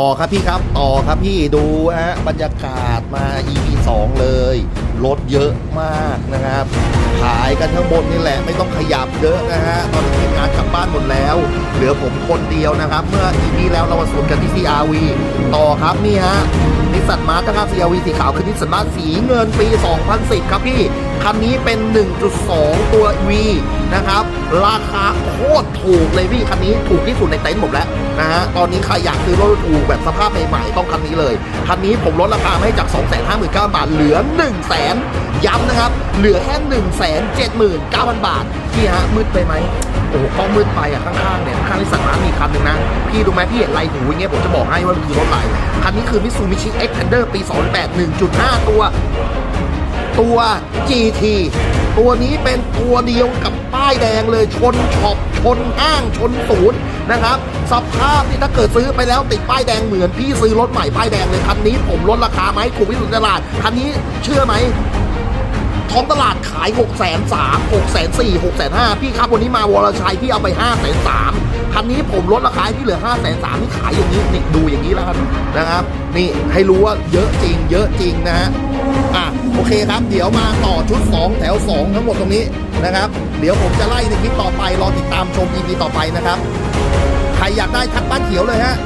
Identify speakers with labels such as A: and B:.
A: ต่อครับพี่ครับต่อครับพี่ดูฮะบรรยากาศมา EP 2 เลยรถเยอะมากนะครับขายกันทั้งบนนี่แหละไม่ต้องขยับเยอะนะฮะตอนนี้ทีมงานกลับบ้านหมดแล้ว เหลือผมคนเดียวนะครับ เมื่อ EP แล้วเรามาสวนกันที่ CRV ต่อครับนี่ฮะ สันมาร์ทนะครับ CRV สีขาวคือนิสสันมาร์ทสีเงินปี 2010 ครับพี่ คันนี้เป็น 1.2 ตัว V นะครับ ราคาโคตรถูกเลยพี่ คันนี้ถูกที่สุดในเต็นท์ผมแล้วนะฮะ ตอนนี้ใครอยากซื้อรถถูกแบบสภาพใหม่ๆ ต้องคันนี้เลย คันนี้ผมลดราคาให้จาก 259,000 บาท เหลือ 1 0 0 0 0แสนย้ำนะครับ เหลือแค่1 7 9 0 0 0 บาท พี่ฮะมืดไปไหมโอ้โหกล้องมืดไปอะข้างๆเนี่ยข้างที่สั่งร้านมีคันหนึ่งนะ พี่ดูไหมพี่เห็นลายหูอย่างเงี้ยผมจะบอกให้ว่ามันคือรถอะไรคันนี้คือ Mitsubishi Xpander ปี 2008 1.5 ตัว ตัว GT ตัวนี้เป็นตัวเดียวกับป้ายแดงเลยชนช็อปชนห้างชนศูนย์นะครับ สภาพที่ถ้าเกิดซื้อไปแล้วติดป้ายแดงเหมือนพี่ซื้อรถใหม่ป้ายแดงเลยคันนี้ผมลดราคาไหมถูกที่สุดตลาดคันนี้เชื่อไหม ท้องตลาดขาย 6 3 0 0 0 0 6 4 0 0 0 6 5 0 0พี่ครับวันนี้มาวรชัยพี่เอาไป 5 3 0 0 0คันนี้ผมลดราคาให้พี่เหลือ 5 3 0 0 0นี่ขายอย่างนี้นี่ดูอย่างนี้แล้วกันนะครับ นี่ให้รู้ว่าเยอะจริง เยอะจริงนะฮะอะโอเคครับ เดี๋ยวมาต่อชุด 2 แถว 2 ทั้งหมดตรงนี้นะครับ เดี๋ยวผมจะไล่ในคลิปต่อไปรอติดตามชม EP ต่อไปนะครับ ใครอยากได้ทักบ้านเขียวเลยฮะ